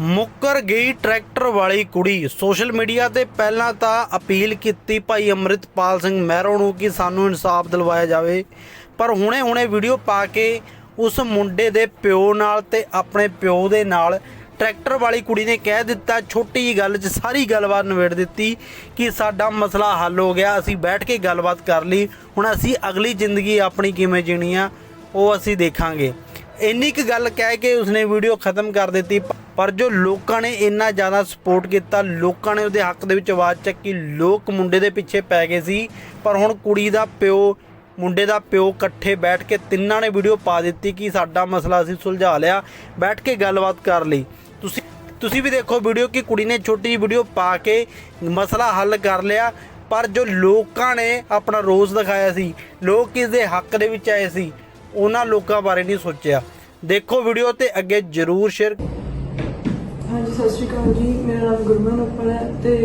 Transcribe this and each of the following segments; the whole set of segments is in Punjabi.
ਮੁੱਕਰ ਗਈ ਟਰੈਕਟਰ ਵਾਲੀ ਕੁੜੀ। ਸੋਸ਼ਲ ਮੀਡੀਆ ਤੇ ਪਹਿਲਾਂ ਤਾਂ ਅਪੀਲ ਕੀਤੀ ਭਾਈ ਅੰਮ੍ਰਿਤਪਾਲ ਸਿੰਘ ਮਹਿਰੋ ਨੂੰ ਕਿ ਸਾਨੂੰ ਇਨਸਾਫ ਦਿਲਵਾਇਆ ਜਾਵੇ। ਪਰ ਹੁਣੇ-ਹੁਣੇ ਵੀਡੀਓ ਪਾ ਕੇ ਉਸ ਮੁੰਡੇ ਦੇ ਪਿਓ ਨਾਲ ਤੇ ਆਪਣੇ ਪਿਓ ਦੇ ਨਾਲ ਟਰੈਕਟਰ ਵਾਲੀ ਕੁੜੀ ਨੇ ਕਹਿ ਦਿੱਤਾ, ਛੋਟੀ ਜੀ ਗੱਲ 'ਚ ਸਾਰੀ ਗੱਲਬਾਤ ਨਿਬੇੜ ਦਿੱਤੀ ਕਿ ਸਾਡਾ ਮਸਲਾ ਹੱਲ ਹੋ ਗਿਆ। ਅਸੀਂ ਬੈਠ ਕੇ ਗੱਲਬਾਤ ਕਰ ਲਈ। ਹੁਣ ਅਸੀਂ ਅਗਲੀ ਜ਼ਿੰਦਗੀ ਆਪਣੀ ਕਿਵੇਂ ਜੀਣੀ ਆ, ਉਹ ਅਸੀਂ ਦੇਖਾਂਗੇ। ਇੰਨੀ ਕੁ ਗੱਲ ਕਹਿ ਕੇ ਉਸਨੇ ਵੀਡੀਓ ਖਤਮ ਕਰ ਦਿੱਤੀ। ਪਰ ਜੋ ਲੋਕਾਂ ਨੇ ਇੰਨਾ ਜ਼ਿਆਦਾ ਸਪੋਰਟ ਕੀਤਾ, ਲੋਕਾਂ ਨੇ ਉਹਦੇ ਹੱਕ ਦੇ ਵਿੱਚ ਆਵਾਜ਼ ਚੱਕੀ, ਲੋਕ ਮੁੰਡੇ ਦੇ ਪਿੱਛੇ ਪੈ ਗਏ ਸੀ। ਪਰ ਹੁਣ ਕੁੜੀ ਦਾ ਪਿਓ, ਮੁੰਡੇ ਦਾ ਪਿਓ ਇਕੱਠੇ ਬੈਠ ਕੇ ਤਿੰਨਾਂ ਨੇ ਵੀਡੀਓ ਪਾ ਦਿੱਤੀ ਕਿ ਸਾਡਾ ਮਸਲਾ ਅਸੀਂ ਸੁਲਝਾ ਲਿਆ, ਬੈਠ ਕੇ ਗੱਲਬਾਤ ਕਰ ਲਈ। ਤੁਸੀਂ ਤੁਸੀਂ ਵੀ ਦੇਖੋ ਵੀਡੀਓ ਕਿ ਕੁੜੀ ਨੇ ਛੋਟੀ ਜਿਹੀ ਵੀਡੀਓ ਪਾ ਕੇ ਮਸਲਾ ਹੱਲ ਕਰ ਲਿਆ, ਪਰ ਜੋ ਲੋਕਾਂ ਨੇ ਆਪਣਾ ਰੋਸ ਦਿਖਾਇਆ ਸੀ, ਲੋਕ ਇਸ ਦੇ ਹੱਕ ਦੇ ਵਿੱਚ ਆਏ ਸੀ, ਉਹਨਾਂ ਲੋਕਾਂ ਬਾਰੇ ਨਹੀਂ ਸੋਚਿਆ। ਦੇਖੋ ਵੀਡੀਓ ਤੇ ਅੱਗੇ ਜਰੂਰ ਸ਼ੇਅਰ ਹਾਂਜੀ, ਸਤਿ ਸ਼੍ਰੀ ਅਕਾਲ ਜੀ। ਮੇਰਾ ਨਾਮ ਗੁਰਮਨ ਉੱਪਲ ਹੈ ਤੇ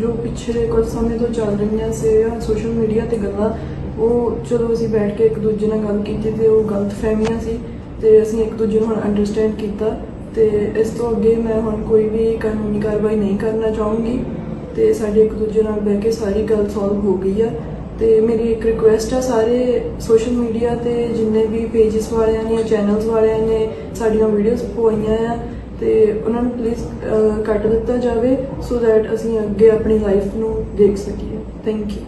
ਜੋ ਪਿਛਲੇ ਕੁਝ ਸਮੇਂ ਤੋਂ ਚੱਲ ਰਹੀਆਂ ਸੀ ਸੋਸ਼ਲ ਮੀਡੀਆ ਤੇ ਗੱਲਾਂ, ਉਹ ਚਲੋ ਅਸੀਂ ਬੈਠ ਕੇ ਇੱਕ ਦੂਜੇ ਨਾਲ ਗੱਲ ਕੀਤੀ ਤੇ ਉਹ ਗਲਤ ਫਹਿਮੀਆਂ ਸੀ ਤੇ ਅਸੀਂ ਇੱਕ ਦੂਜੇ ਨੂੰ ਹੁਣ ਅੰਡਰਸਟੈਂਡ ਕੀਤਾ ਤੇ ਇਸ ਤੋਂ ਅੱਗੇ ਮੈਂ ਹੁਣ ਕੋਈ ਵੀ ਕਾਨੂੰਨੀ ਕਾਰਵਾਈ ਨਹੀਂ ਕਰਨਾ ਚਾਹੂੰਗੀ ਤੇ ਸਾਡੇ ਇੱਕ ਦੂਜੇ ਨਾਲ ਬਹਿ ਕੇ ਸਾਰੀ ਗੱਲ ਸੋਲਵ ਹੋ ਗਈ ਆ ਤੇ ਮੇਰੀ ਇੱਕ ਰਿਕੁਐਸਟ ਆ ਸਾਰੇ ਸੋਸ਼ਲ ਮੀਡੀਆ ਤੇ ਜਿੰਨੇ ਵੀ ਪੇजेस ਵਾਲਿਆਂ ਨੇ ਚੈਨਲਸ ਵਾਲਿਆਂ ਨੇ ਸਾਡੀਆਂ ਵੀਡੀਓਜ਼ ਪਵਾਈਆਂ ਆ ਤੇ ਉਹਨਾਂ ਨੂੰ ਪਲੀਜ਼ ਕੱਟ ਦਿੱਤਾ ਜਾਵੇ ਸੋ ਦੈਟ ਅਸੀਂ ਅੱਗੇ ਆਪਣੀ ਲਾਈਫ ਨੂੰ ਦੇਖ ਸਕੀਏ। Thank you